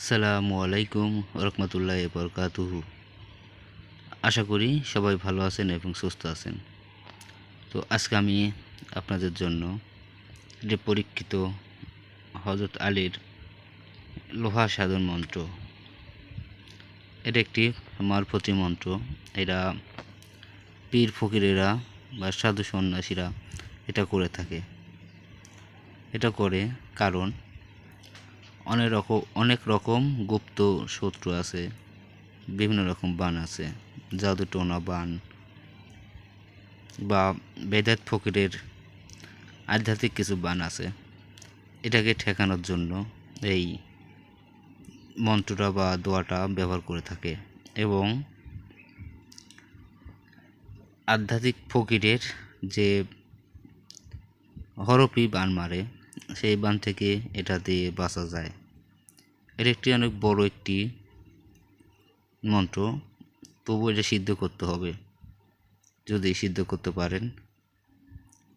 আসসালামু আলাইকুম রহমতুল্লাহ বরকাতুহু আশা করি সবাই ভালো আছেন এবং সুস্থ আছেন। তো আজকে আমি আপনাদের জন্য যে পরীক্ষিত হজরত আলীর লোহা সাধন মন্ত্র, এটা একটি মারফতি মন্ত্র। এরা পীর ফকিরেরা বা সাধু সন্ন্যাসীরা এটা করে থাকে। এটা করে কারণ অনেক রকম অনেক রকম গুপ্ত শত্রু আছে, বিভিন্ন রকম বান আছে, জাদু টোনা বান বা বেদাত ফকিরের আধ্যাত্মিক কিছু বান আছে। এটাকে ঠেকানোর জন্য এই মন্ত্রটা বা দোয়াটা ব্যবহার করে থাকে এবং আধ্যাত্মিক ফকিরের যে হরপি বান মারে, সেই বান থেকে এটা দিয়ে বাঁচা যায়। এর একটি অনেক বড় একটি মন্ত্র। তবু এটা সিদ্ধ করতে হবে। যদি সিদ্ধ করতে পারেন,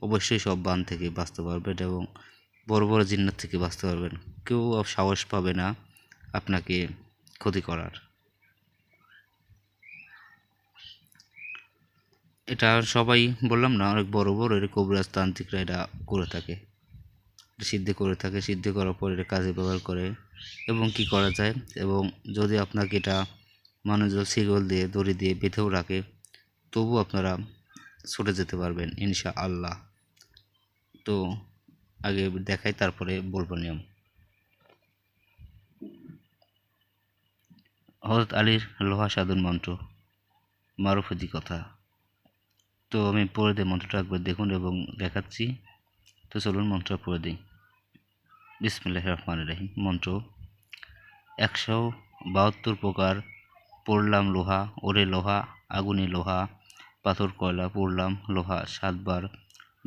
অবশ্যই সব বান থেকে বাঁচতে পারবেন এবং বড় বড় জিন্নার থেকে বাঁচতে পারবেন। কেউ সাহস পাবে না আপনাকে ক্ষতি করার। এটা সবাই বললাম না, অনেক বড় বড় এর কবিরাজ তান্ত্রিকরা এটা করে থাকে। সিদ্ধ করে থাকে, সিদ্ধ করার পর এটা কাজে ব্যবহার করে। এবং কি করা যায়? এবং যদি আপনাকে এটা মানুষ শিগল দিয়ে, দড়ি দিয়ে বেঁধেও রাখে, তবু আপনারা ছুটে যেতে পারবেন ইনশা আল্লাহ তো আগে দেখাই, তারপরে বলব নিয়ম। হজরত আলীর লোহা সাধন মন্ত্র মারুফতি কথা। তো আমি পড়ে দিই মন্ত্রটা, একবার দেখুন এবং দেখাচ্ছি। তো চলুন মন্ত্রটা পড়ে দিই। বিসমিল্লাহ রহমান রাহিম। মন্ত্র একশো বাহাত্তর প্রকার পড়লাম লোহা, ওরে লোহা, আগুনে লোহা, পাথর, কয়লা পড়লাম লোহা, সাতবার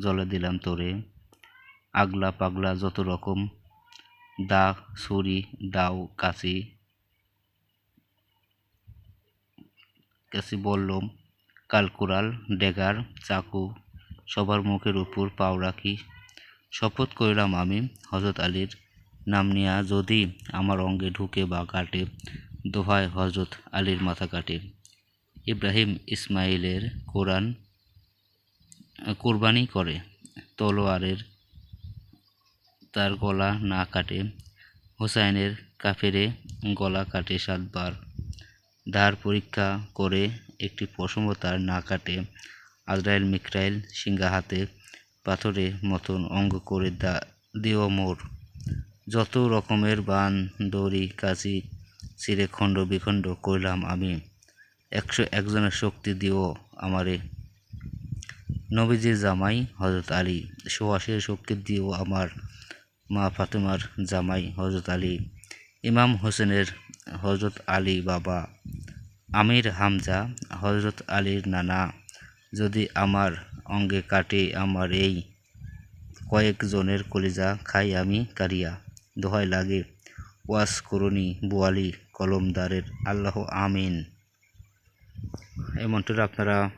জলে দিলাম তোরে। আগলা পাগলা যত রকম দা ছুরি, দাও কাশি কাশি বললম কালকুরাল ডেগার, চাকু, সবার মুখের উপর পাও রাখি শপথ করিলাম আমি হজরত আলীর নাম নিয়া যদি আমার অঙ্গে ঢুকে বা কাটে, দোহায় হজরত আলীর মাথা কাটে। ইব্রাহিম ইসমাইলের কোরআন, কোরবানি করে, তলোয়ারের তার গলা না কাটে, হোসাইনের কাফেরে গলা কাটে সাতবার। ধার পরীক্ষা করে একটি পশম তার না কাটে। আজরাইল, মিকরাইল সিংহা হাতে পাথরে মতন অঙ্গ করে দা, দিও মোর। যত রকমের বান, দড়ি কাশি চিরে খণ্ড বিখণ্ড করলাম আমি। একশো একজনের শক্তি দিও আমারে। নবীজির জামাই হজরত আলী সোয়াশের শক্তি দিও আমার মা ফাতেমার জামাই হজরত আলী, ইমাম হোসেনের হজরত আলী বাবা, আমির হামজা হজরত আলীর নানা। যদি আমার অঙ্গে কাটে আমার এই কয়েকজনের কলিজা খাই আমি কারিয়া। দোহাই লাগে। ওয়াস করুনি বোয়ালি কলমদারের। আল্লাহ আমিন। এই মন্ত্রটা আপনারা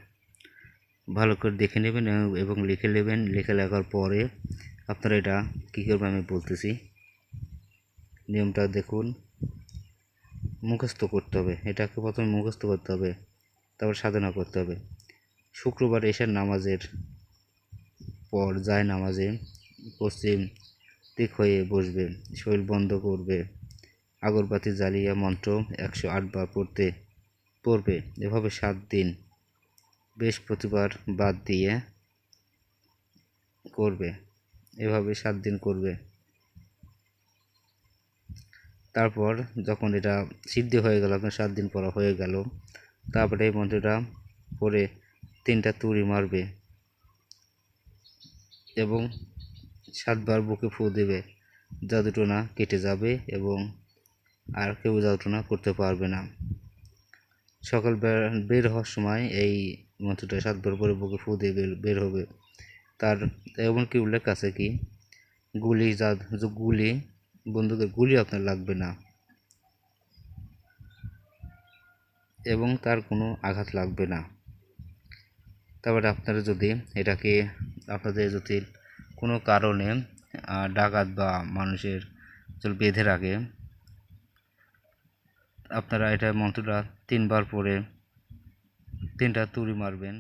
ভালো করে দেখে নেবেন এবং লিখে নেবেন। লিখে লেখার পরে আপনারা এটা কী করবেন আমি বলতেছি। নিয়মটা দেখুন। মুখস্থ করতে হবে। এটাকে প্রথমে মুখস্থ করতে হবে। তারপর সাধনা করতে হবে। শুক্রবার এশার নামাজের পর যায় নামাজে পশ্চিম দিক হয়ে বসবে, শরীর বন্ধ করবে। আগরবাতি জ্বালিয়ে মন্ত্র একশো আটবার পড়তে পড়বে। এভাবে সাত দিন বৃহস্পতিবার বাদ দিয়ে করবে। এভাবে সাত দিন করবে। তারপর যখন এটা সিদ্ধ হয়ে গেল, আপনার সাত দিন পর হয়ে গেল, তারপরে এই মন্ত্রটা পরে তিনটা তুড়ি মারবে এবং সাতবার বুকে ফু দেবে। জাদুটোনা কেটে যাবে এবং আর কেউ জাদুটোনা করতে পারবে না। সকাল বের হওয়ার সময় এই মন্ত্রটা সাতবার পরে বুকে ফু দিয়ে বের হবে। তার এমনকি উল্লেখ আছে কি? গুলি যা গুলি বন্দুকের গুলি আপনার লাগবে না। এবং তার কোনো আঘাত লাগবে না। তারপরে আপনারা যদি এটাকে আপনাদের যদি কোনো কারণে ডাকাত বা মানুষের যদি বেঁধে রাখে, আপনারা এটা মন্ত্রটা তিনবার পরে তিনটা তুড়ি মারবেন।